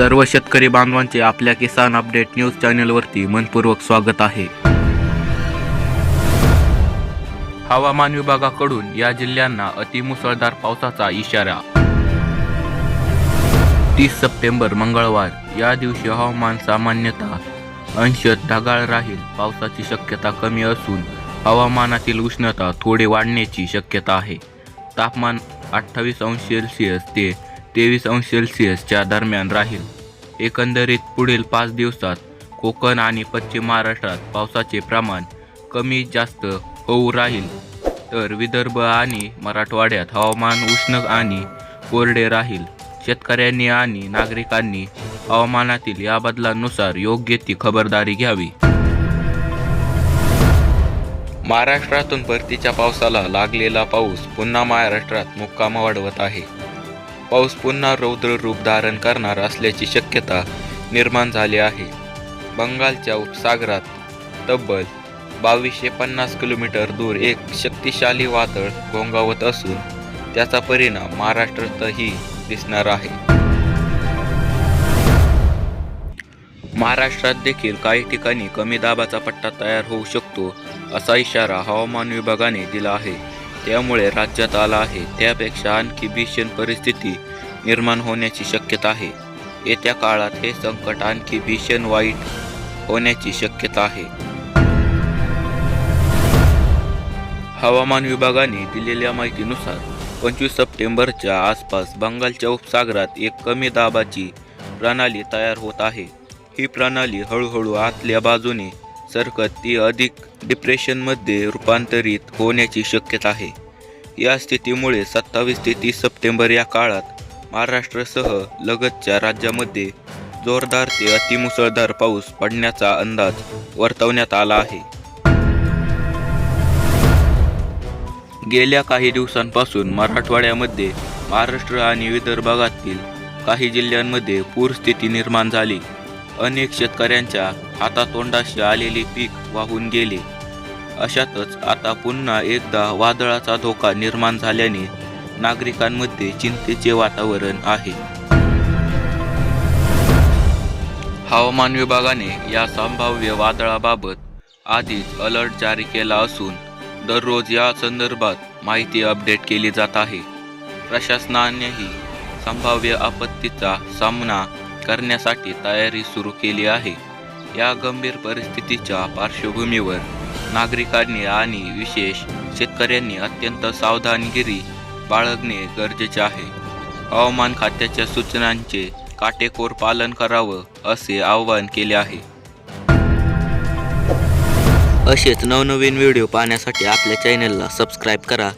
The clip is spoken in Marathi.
सर्व शेतकरी बांधवांचे आपल्या किसान अपडेट न्यूज चॅनलवरती मनपूर्वक स्वागत आहे. हवामान विभागाकडून या जिल्ह्यांना अतिमुसळधार पावसाचा इशारा. तीस सप्टेंबर मंगळवार या दिवशी हवामान सामान्यतः अंशत ढगाळ राहील पावसाची शक्यता कमी असून हवामानातील उष्णता थोडे वाढण्याची शक्यता आहे. तापमान अठ्ठावीस अंश सेल्सिअस ते तेवीस अंश सेल्सिअसच्या दरम्यान राहील. एकंदरीत पुढील पाच दिवसात कोकण आणि पश्चिम महाराष्ट्रात पावसाचे प्रमाण कमी जास्त होऊ राहील. तर विदर्भ आणि मराठवाड्यात हवामान उष्ण आणि कोरडे राहील. शेतकऱ्यांनी आणि नागरिकांनी हवामानातील या बदलांनुसार योग्य ती खबरदारी घ्यावी. महाराष्ट्रातून परतीच्या पावसाला लागलेला पाऊस पुन्हा महाराष्ट्रात मुक्काम वाढवत आहे. पाऊस पुन्हा रौद्र रूप धारण करणार असल्याची शक्यता निर्माण झाली आहे. बंगालच्या उपसागरात तब्बल बावीसशे पन्नास किलोमीटर दूर एक शक्तिशाली वादळ घोंगावत असून त्याचा परिणाम महाराष्ट्रातही दिसणार आहे. महाराष्ट्रात देखील काही ठिकाणी कमी दाबाचा पट्टा तयार होऊ शकतो असा इशारा हवामान विभागाने दिला आहे. त्यामुळे राज्यात आला आहे. त्यापेक्षा आणखी भीषण परिस्थिती निर्माण होण्याची शक्यता आहे. येत्या काळात हे संकट आणखी भीषण वाईट होण्याची शक्यता आहे. हवामान विभागाने दिलेल्या माहितीनुसार पंचवीस सप्टेंबरच्या आसपास बंगालच्या उपसागरात एक कमी दाबाची प्रणाली तयार होत आहे. ही प्रणाली हळूहळू आतल्या बाजूने सरकत ती अधिक डिप्रेशनमध्ये रूपांतरित होण्याची शक्यता आहे. या स्थितीमुळे सत्तावीस ते तीस सप्टेंबर या काळात महाराष्ट्रासह लगतच्या राज्यामध्ये जोरदार ते अतिमुसळधार पाऊस पडण्याचा अंदाज वर्तवण्यात आला आहे. गेल्या काही दिवसांपासून मराठवाड्यामध्ये महाराष्ट्र आणि विदर्भागातील काही जिल्ह्यांमध्ये पूरस्थिती निर्माण झाली. अनेक शेतकऱ्यांच्या हातातोंडाशी आलेले पीक वाहून गेले. अशातच आता पुन्हा एकदा वादळाचा धोका निर्माण झाल्याने नागरिकांमध्ये चिंतेचे वातावरण आहे. हवामान विभागाने या संभाव्य वादळाबाबत आधीच अलर्ट जारी केला असून दररोज या संदर्भात माहिती अपडेट केली जात आहे. प्रशासनानेही संभाव्य आपत्तीचा सामना करण्यासाठी तयारी सुरू केली आहे. या गंभीर परिस्थितीच्या पार्श्वभूमीवर नागरिकांनी आणि विशेष शेतकऱ्यांनी अत्यंत सावधानगिरी बाळगणे गरजेचे आहे. हवामान खात्याच्या सूचनांचे काटेकोर पालन करावं असे आवाहन केले आहे. असेच नवनवीन व्हिडिओ पाहण्यासाठी आपल्या चॅनलला सबस्क्राईब करा.